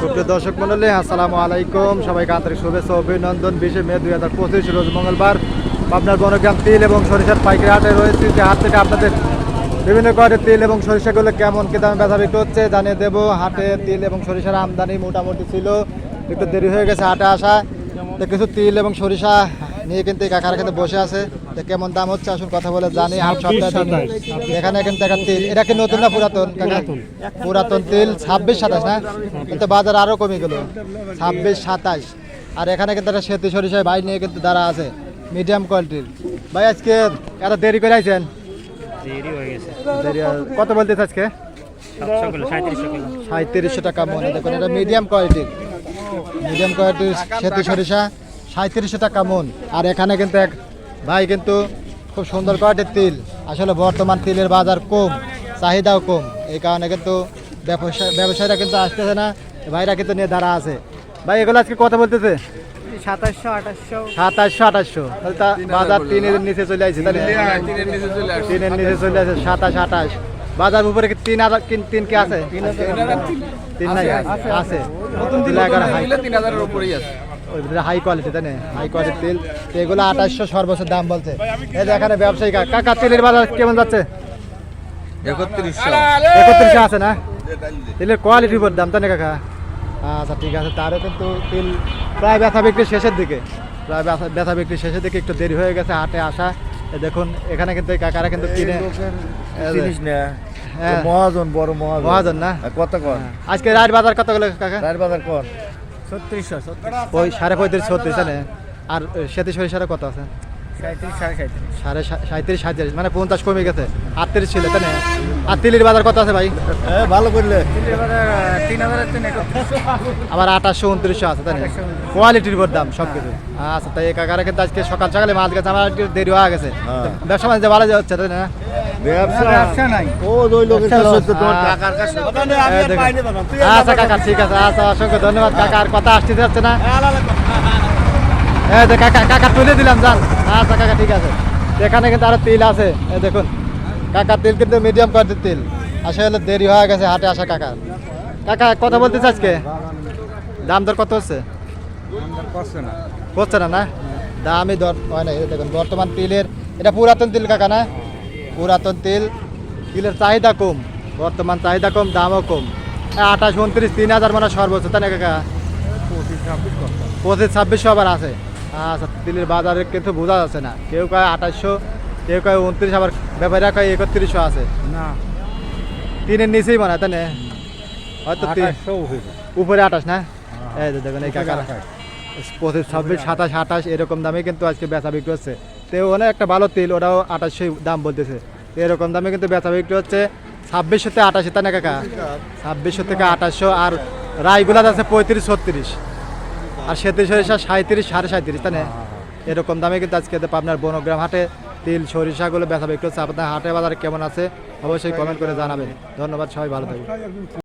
সুপ্রিয় দর্শক মন্ডলী আসসালামু আলাইকুম। সবাইকে আন্তরিক শুভেচ্ছা, অভিনন্দন। বিশে মে দুই হাজার পঁচিশ, রোজ মঙ্গলবার আপনার বনগ্রাম তিল এবং সরিষার পাইকারি হাটে রয়েছে। যে হাট থেকে আপনাদের বিভিন্ন কোয়ালিটির তিল এবং সরিষাগুলো কেমন, কি দামে বেচা বিক্রি হচ্ছে জানিয়ে দেবো। হাটে তিল এবং সরিষার আমদানি মোটামুটি ছিল, একটু দেরি হয়ে গেছে হাটে আসা। তো কিছু তিল এবং সরিষা নিয়ে কিন্তু কাকারা কিন্তু বসে আছে। তো কেমন দাম হচ্ছে আসুন কথা বলে জানি হাট সপ্তাহে দিন। এখানে কিন্তু একটা তিল এটা কি নতুন না পুরাতন? পুরাতন। তিল ছাব্বিশ সাতাশ না? কিন্তু বাজার আরও কমে গেল। ছাব্বিশ সাতাশ আর এখানে কিন্তু একটা সেতু সরিষায় ভাই নিয়ে কিন্তু দাঁড়া আছে মিডিয়াম কোয়ালিটির ভাই আজকে এত দেরি করে আইছেন? আর- কত বলতেছে আজকে? সাঁত্রিশশো টাকা মনে দেখুন এটা মিডিয়াম কোয়ালিটির মিডিয়াম কোয়ালিটির সেতু সরিষা সাঁত্রিশশো টাকা মন। আর এখানে কিন্তু এক ভাই কিন্তু খুব সুন্দর কোয়ালিটির তিল। আসলে বর্তমান তিলের বাজার কম চাহিদাও কম। এই কারণে কিন্তু ব্যবসা ব্যবসায়ীরা কিন্তু আসতেছে না ভাইরা কিন্তু নিয়ে দাঁড়া আছে। ভাই এগুলো আজকে কত বলতেছে? সাতাশশো আঠাশশো। সাতাশশো আঠাশশো। বাজার তিনের নিচে চলে আসছে তাহলে তিনের নিচে চলে আসছে। তিনের নিচে চলে আসে সাতাশ আঠাশ। বাজার উপরে কি তিন হাজার তিন কি আছে? তিন নাই আছে। নতুন এগারো হাই। তিন হাজারের উপরেই আছে। হাই কোয়ালিটি তাই না? হাই কোয়ালিটির তিল। এগুলো আঠাশশো সর্বোচ্চ দাম বলছে। এই যে এখানে ব্যবসায়ী কাকা তিলের বাজার কেমন যাচ্ছে? একত্রিশশো। আছে না? তিলের কোয়ালিটির উপর দাম তাই না কাকা? আচ্ছা ঠিক আছে। তারও কিন্তু তিল প্রায় ব্যথা বিক্রি শেষের দিকে। প্রায় ব্যথা ব্যথা বিক্রি শেষের দিকে একটু দেরি হয়ে গেছে হাটে আসা। দেখুন এখানে কিন্তু কাকারা কিন্তু কিনে হ্যাঁ। মহাজন বড় মহাজন। মহাজন না? কত কর আজকে বাজার কত গেল কাকা? রায়ের বাজার কর ছত্রিশশো ওই সাড়ে পঁয়ত্রিশ ছত্রিশ জানে আর সেতি সরিষারে কত আছে? সাড়ে সাঁত্রিশ। সাঁত্রিশ সাঁত্রিশ মানে পঞ্চাশ কমে গেছে। আটত্রিশ ছিল তাই না? আর তিলির বাজার কত আছে ভাই? ভালো করলে। আবার আঠাশশো উনত্রিশশো আছে তাই না? কোয়ালিটির উপর দাম সব কিছু আচ্ছা তাই কাকারা কিন্তু আজকে সকাল সকালে মাছ গেছে আমার একটু দেরি হয়ে গেছে। হ্যাঁ। ব্যবসা বাণিজ্য ভালো যাচ্ছে তাই না? ব্যবসা ব্যবসা নাই। ও ওই লোকের কাছে তো তোমার হ্যাঁ। টাকার কাছে। আচ্ছা কাকা ঠিক আছে আচ্ছা অসংখ্য ধন্যবাদ। কাকা আর কথা আসতে যাচ্ছে না। এই যে কাকা কাকা তুলে দিলাম যান। আচ্ছা কাকা ঠিক আছে। এখানে কিন্তু আরও তিল আছে। দেখুন কাকা তিল কিন্তু মিডিয়াম কোয়ালিটির তিল। আসলে দেরি হয়ে গেছে হাটে আসা কাকা কাকা কথা বলতেছে আজকে দাম দর কত হচ্ছে? হচ্ছে না। না দামই দর হয় না। দেখুন বর্তমান তিলের এটা পুরাতন তিল কাকা না? পুরাতন তেল। তিলের চাহিদা কম বর্তমান চাহিদা কম দামও কম। আঠাশ উনত্রিশ তিন হাজার মানে সর্বোচ্চ তাই না কাকা? পঁচিশ ছাব্বিশশো আবার আছে। আচ্ছা তিলের বাজারে কিন্তু বোঝা যাচ্ছে না। কেউ কয় আঠাশশো কেউ কয় উনত্রিশ আবার ব্যাপারীরা কয় একত্রিশশো আছে। না। তিনের নিচেই মানে তাই না? হয়তো উপরে। আঠাশ না? এই দেখুন এই কাকা। পঁচিশ ছাব্বিশ সাতাশ আঠাশ এরকম দামে কিন্তু আজকে বেচা বিক্রি হচ্ছে। তো অনেক একটা ভালো তেল, ওটাও আঠাশশো দাম বলতেছে। এরকম দামে কিন্তু বেচা বিক্রি হচ্ছে ছাব্বিশশো থেকে আঠাশে তাই না ছাব্বিশশো থেকে আঠাশশো আর রায়গুলা আছে পঁয়ত্রিশ, ছত্রিশ। আর সেত্রিশ সরিষা সাঁত্রিশ সাড়ে সাঁত্রিশ তাই না? এরকম দামে কিন্তু আজকে আপনার বনগ্রাম হাটে তিল, সরিষাগুলো বেচা বিক্রি হচ্ছে। আপনার হাটে বাজারে কেমন আছে? অবশ্যই কমেন্ট করে জানাবেন। ধন্যবাদ, সবাই ভালো থাকবেন।